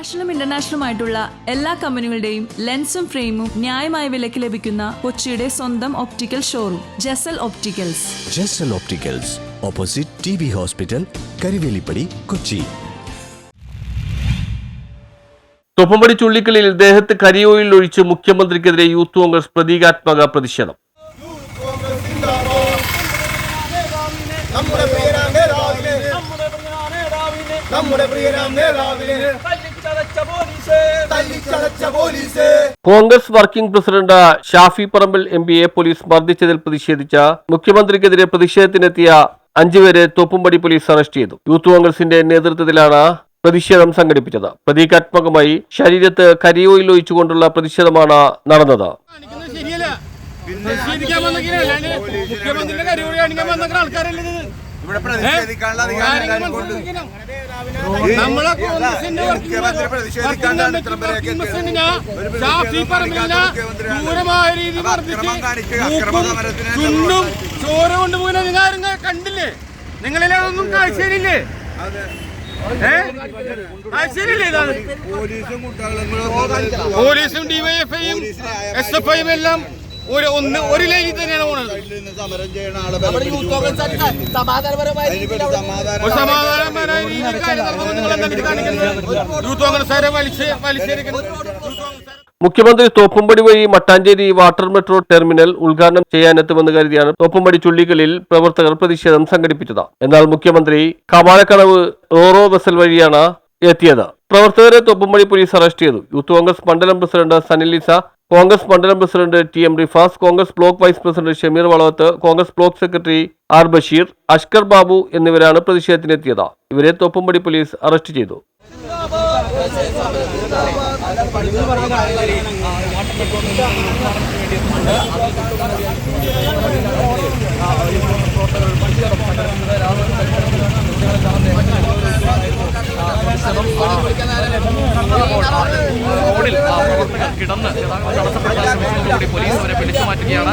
നാഷണലും ഇന്റർനാഷണലും ആയിട്ടുള്ള എല്ലാ കമ്പനികളുടെയും ലെൻസും ഫ്രെയിമും ന്യായമായ വിലയ്ക്ക് ലഭിക്കുന്ന കൊച്ചിയുടെ സ്വന്തം optical showroom Jasal opticals Jasal opticals opposite T B hospital Karuvelippady Kochi Thoppumpady ചുള്ളിക്കലിൽ ദേഹത്ത് കരിയോയിൽ ഒഴിച്ച് മുഖ്യമന്ത്രിക്കെതിരെ യൂത്ത് കോൺഗ്രസ് പ്രതീകാത്മക പ്രതിഷേധം. നമ്മുടെ നേതാവിന് തല്ലിച്ചതച്ച police Congress working president Shafi Parambil M പിയെ പോലീസ് മർദ്ദിച്ചതിൽ പ്രതിഷേധിച്ച മുഖ്യമന്ത്രിക്കെതിരെ പ്രതിഷേധത്തിനെത്തിയ അഞ്ചുപേരെ തോപ്പുംപടി പോലീസ് അറസ്റ്റ് ചെയ്തു. യൂത്ത് കോൺഗ്രസിന്റെ നേതൃത്വത്തിലാണ് പ്രതിഷേധം സംഘടിപ്പിച്ചത്. പ്രതീകാത്മകമായി ശരീരത്ത് കരിയോയിൽ ഒഴിച്ചുകൊണ്ടുള്ള പ്രതിഷേധമാണ് നടന്നത്. മുഖ്യമന്ത്രിയുടെ കാണിക്കാൻ വന്ന ആൾക്കാരല്ലേ? ഇവിടെ പ്രതിഷേധിക്കാനുള്ള. നമ്മളെ കോൺഗ്രസിന്റെ ക്രൂരമായ രീതിയിൽ ചുണ്ടും ചോര കൊണ്ടുപോകുന്ന കണ്ടില്ലേ? നിങ്ങളിലെ അതൊന്നും കാഴ്ചയിലില്ലേ? പോലീസും ഡിവൈഎഫ്ഐയും എസ് എഫ് ഐയും എല്ലാം ഒരു ഒന്ന് ഒരു ലൈനിൽ തന്നെയാണ് സമാധാനപരമായ യൂത്ത് കോൺഗ്രസ്സുകാരെ വലിച്ചെടുക്കുന്നത് മുഖ്യമന്ത്രി തോപ്പുംപടി വഴി മട്ടാഞ്ചേരി വാട്ടർ മെട്രോ ടെർമിനൽ ഉദ്ഘാടനം ചെയ്യാനെത്തുമെന്ന് കരുതിയാണ് തോപ്പുംപടി ചുള്ളികളിൽ പ്രവർത്തകർ പ്രതിഷേധം സംഘടിപ്പിച്ചത്. എന്നാൽ മുഖ്യമന്ത്രി കമാലക്കടവ് റോറോ ബസൽ വഴിയാണ് എത്തിയത്. പ്രവർത്തകരെ തോപ്പുംപടി പോലീസ് അറസ്റ്റ് ചെയ്തു. യൂത്ത് കോൺഗ്രസ് മണ്ഡലം പ്രസിഡന്റ് സനിലിസ കോൺഗ്രസ് മണ്ഡലം president T M Rifas Congress block vice president Shameer Valavath Congress block secretary R Basheer Ashkar Babu എന്നിവരാണ് പ്രതിഷേധത്തിനെത്തിയത് ഇവരെ തോപ്പുംപടി പോലീസ് അറസ്റ്റ് ചെയ്തു റോഡിൽ പ്രവർത്തകർ കിടന്ന് തടസ്സപ്പെടുത്താൻ ശ്രമിച്ചതോടുകൂടി പോലീസ് അവരെ പിടിച്ചു മാറ്റുകയാണ്.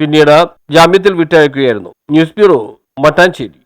പിന്നീട് ജാമ്യത്തിൽ വിട്ടയക്കുകയായിരുന്നു. News bureau Mattancherry.